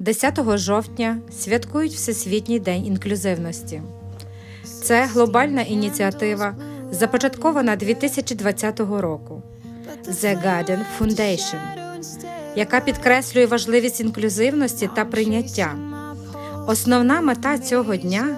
10 жовтня святкують Всесвітній день інклюзивності. Це глобальна ініціатива, започаткована 2020 року The Garden Foundation, яка підкреслює важливість інклюзивності та прийняття. Основна мета цього дня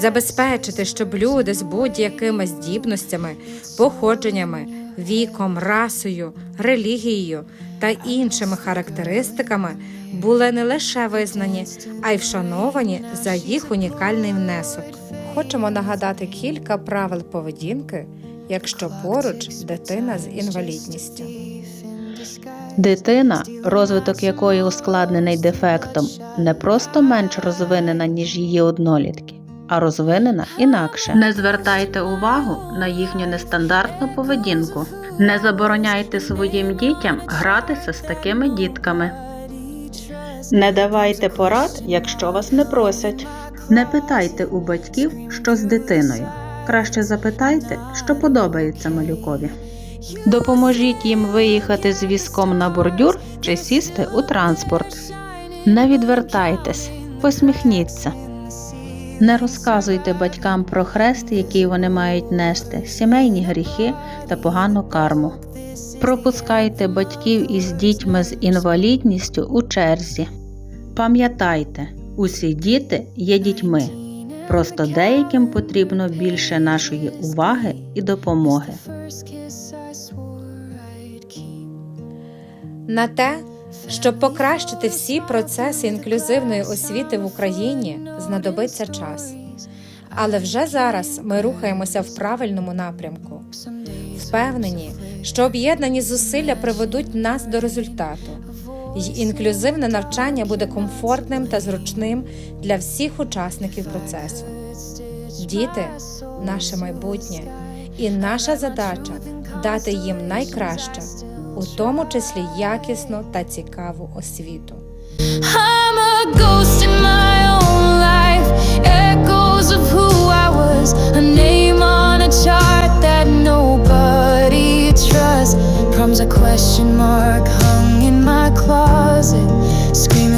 забезпечити, щоб люди з будь-якими здібностями, походженнями, віком, расою, релігією та іншими характеристиками були не лише визнані, а й вшановані за їх унікальний внесок. Хочемо нагадати кілька правил поведінки, якщо поруч дитина з інвалідністю. Дитина, розвиток якої ускладнений дефектом, не просто менш розвинена, ніж її однолітки, а розвинена інакше. Не звертайте увагу на їхню нестандартну поведінку. Не забороняйте своїм дітям гратися з такими дітками. Не давайте порад, якщо вас не просять. Не питайте у батьків, що з дитиною. Краще запитайте, що подобається малюкові. Допоможіть їм виїхати з візком на бордюр чи сісти у транспорт. Не відвертайтесь, посміхніться. Не розказуйте батькам про хрест, який вони мають нести, сімейні гріхи та погану карму. Пропускайте батьків із дітьми з інвалідністю у черзі. Пам'ятайте, усі діти є дітьми. Просто деяким потрібно більше нашої уваги і допомоги. На те, щоб покращити всі процеси інклюзивної освіти в Україні, знадобиться час. Але вже зараз ми рухаємося в правильному напрямку. Впевнені, що об'єднані зусилля приведуть нас до результату, й інклюзивне навчання буде комфортним та зручним для всіх учасників процесу. Діти наше майбутнє, і наша задача дати їм найкраще, у тому числі якісну та цікаву освіту. I'm a ghost in my own life, echoes of who I was, a name on a chart that nobody trusts, proms a question mark hung in my closet, screaming